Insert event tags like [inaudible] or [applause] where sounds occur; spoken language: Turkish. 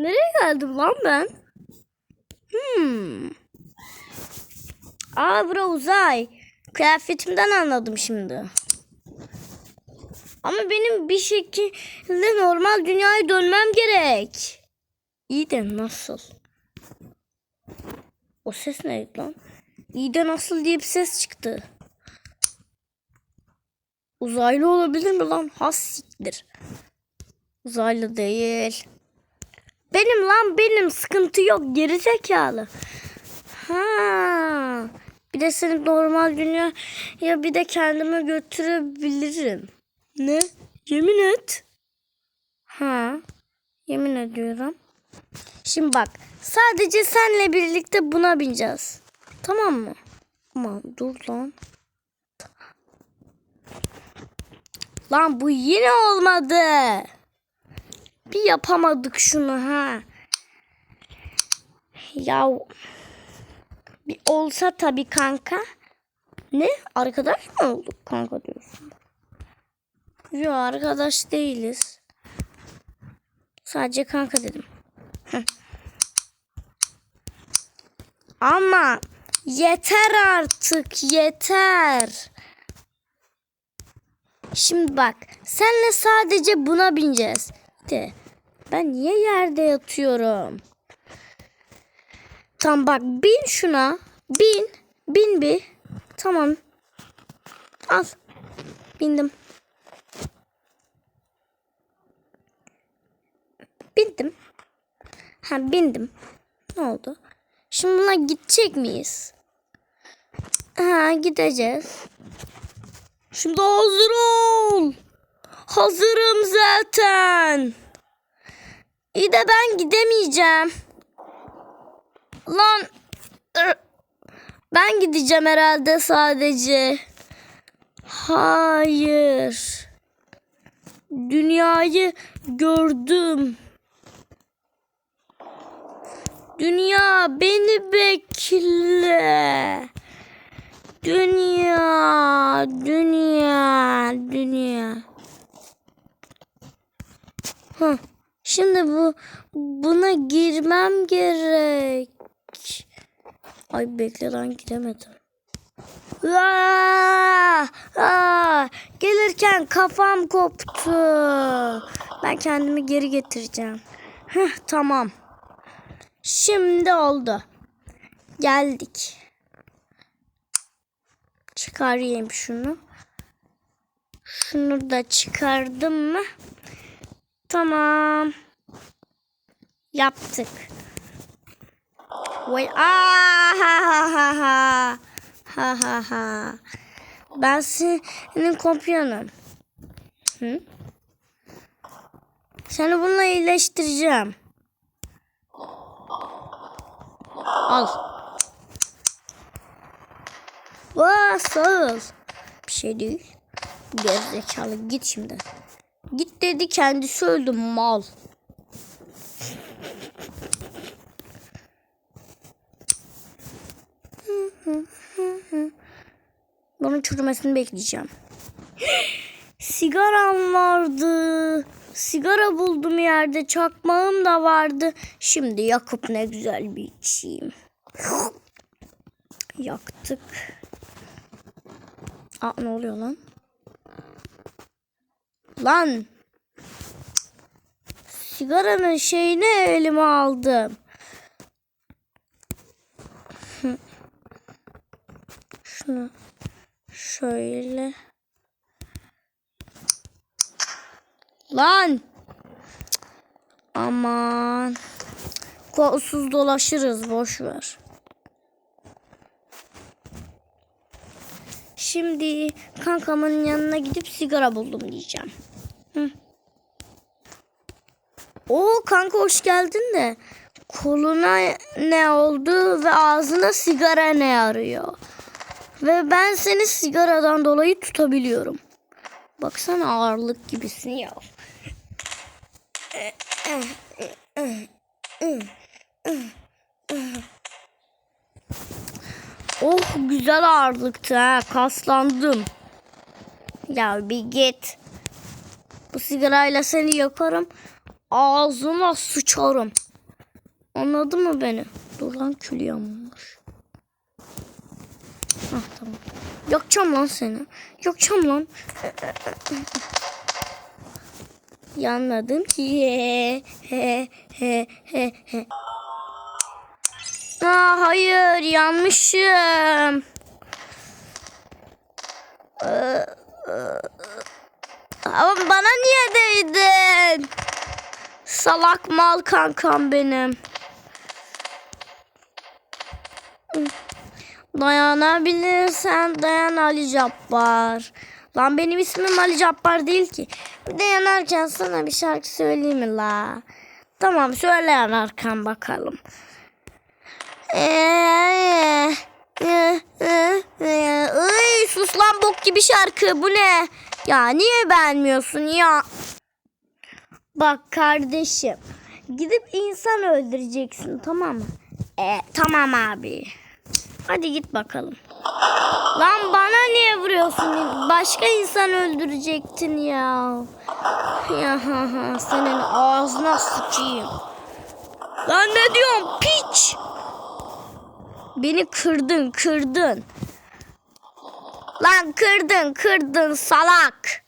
Nereye geldim lan ben? Hmm. Aa bura uzay. Kıyafetimden anladım şimdi. Ama benim bir şekilde normal dünyaya dönmem gerek. İyi de nasıl? O ses neydi lan? İyi de nasıl diye bir ses çıktı. Uzaylı olabilir mi lan? Has siktir. Uzaylı değil. Benim lan benim sıkıntı yok geri zekalı. Ha. Bir de seni normal dünya ya bir de kendime götürebilirim. Ne? Yemin et. Ha. Yemin ediyorum. Şimdi bak sadece senle birlikte buna bineceğiz. Tamam mı? Aman dur lan. Lan bu yine olmadı. Bir yapamadık şunu ha. Ya bir olsa tabii kanka. Ne? Arkadaş mı olduk kanka diyorsun? Yok arkadaş değiliz. Sadece kanka dedim. Ama yeter artık yeter. Şimdi bak senle sadece buna bineceğiz. De ben niye yerde yatıyorum? Tamam bak bin şuna. Bin. Bin bir. Tamam. Al. Bindim. Bindim. Ha bindim. Ne oldu? Şimdi buna gidecek miyiz? Ha gideceğiz. Şimdi hazır ol. Hazırım zaten. İyi de ben gidemeyeceğim. Lan ben gideceğim herhalde sadece. Hayır. Dünyayı gördüm. Dünya beni bekle. Dünya, dünya, dünya. Hah, şimdi bu buna girmem gerek. Ay bekle lan giremedim. Aa, aa, gelirken kafam koptu. Ben kendimi geri getireceğim. Heh, tamam. Şimdi oldu. Geldik. Çıkarayım şunu. Şunu da çıkardım mı? Tamam. Yaptık. Vay aa ha ha ha ha. Ha ha ha. Ben senin kompyanım. Hı? Seni bununla iyileştireceğim. Al. Vaa sağ ol. Bir şey değil. Gerizekalı git şimdi. Git dedi kendisi öldü mal. Bunun çürümesini bekleyeceğim. [gasps] Sigaram vardı. Sigara buldum yerde. Çakmağım da vardı. Şimdi yakıp ne güzel bir içeyim. [gasps] Yaktık. Aa ne oluyor lan? Lan. Sigaranın şeyini elime aldım. [laughs] Şunu şöyle. Lan. Aman. Kolsuz dolaşırız boş ver. Şimdi kankamın yanına gidip sigara buldum diyeceğim. Hı. Oo kanka hoş geldin de koluna ne oldu ve ağzına sigara ne arıyor? Ve ben seni sigaradan dolayı tutabiliyorum. Baksana ağırlık gibisin ya. Oh güzel ağırlıktı ha. Kaslandım. Ya bir git. Bu sigarayla seni yakarım. Ağzına sıçarım. Anladı mı beni? Dur lan kül yanmış. Ah tamam. Yakacağım lan seni. Yakacağım lan. Yanmadım ki. He he he he. Aa, hayır yanmışım. Ama bana niye değdin? Salak mal kankam benim. Dayanabilirsen dayan Ali Cabbar. Lan benim ismim Ali Cabbar değil ki. Bir de yanarken sana bir şarkı söyleyeyim mi la? Tamam söyle yanarken bakalım. Iy, sus lan bok gibi şarkı bu ne? Ya niye beğenmiyorsun ya? Bak kardeşim gidip insan öldüreceksin tamam mı? E, tamam abi. Hadi git bakalım. Lan bana niye vuruyorsun? Başka insan öldürecektin ya. Ya senin ağzına sıçayım. Lan ne diyorsun piç? Beni kırdın kırdın. Lan kırdın kırdın salak.